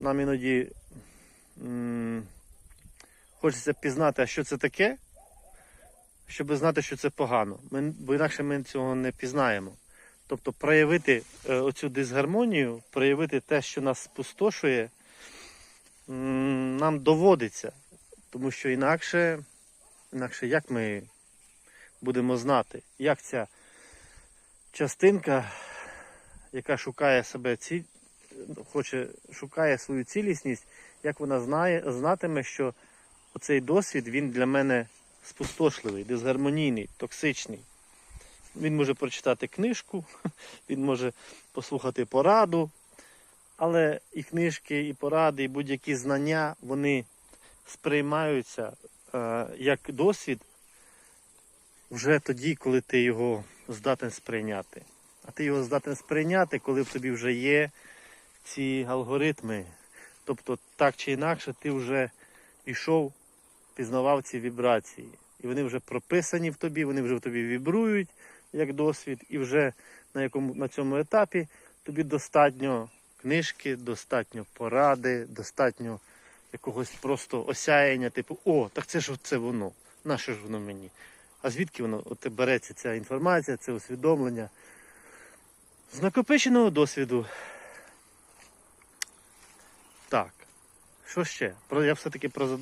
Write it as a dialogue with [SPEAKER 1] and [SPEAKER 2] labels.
[SPEAKER 1] Нам іноді хочеться пізнати, а що це таке, щоб знати, що це погано. Ми, бо інакше ми цього не пізнаємо. Тобто проявити е, оцю дисгармонію, проявити те, що нас спустошує, нам доводиться. Тому що інакше, інакше як ми будемо знати, як ця частинка, яка шукає себе ці, хоче, шукає свою цілісність, як вона знає, знатиме, що оцей досвід він для мене спустошливий, дисгармонійний, токсичний. Він може прочитати книжку, він може послухати пораду, але і книжки, і поради, і будь-які знання вони сприймаються е, як досвід вже тоді, коли ти його здатен сприйняти. А ти його здатен сприйняти, коли в тобі вже є ці алгоритми. Тобто, так чи інакше, ти вже пішов, пізнавав ці вібрації. І вони вже прописані в тобі, вони вже в тобі вібрують як досвід, і вже на, якому, на цьому етапі тобі достатньо книжки, достатньо поради, достатньо якогось просто осяяння, типу, о, так це ж це воно. Наше ж воно мені? А звідки воно от береться ця інформація, це усвідомлення? З накопиченого досвіду. Так. Що ще? Я все-таки про задоволення.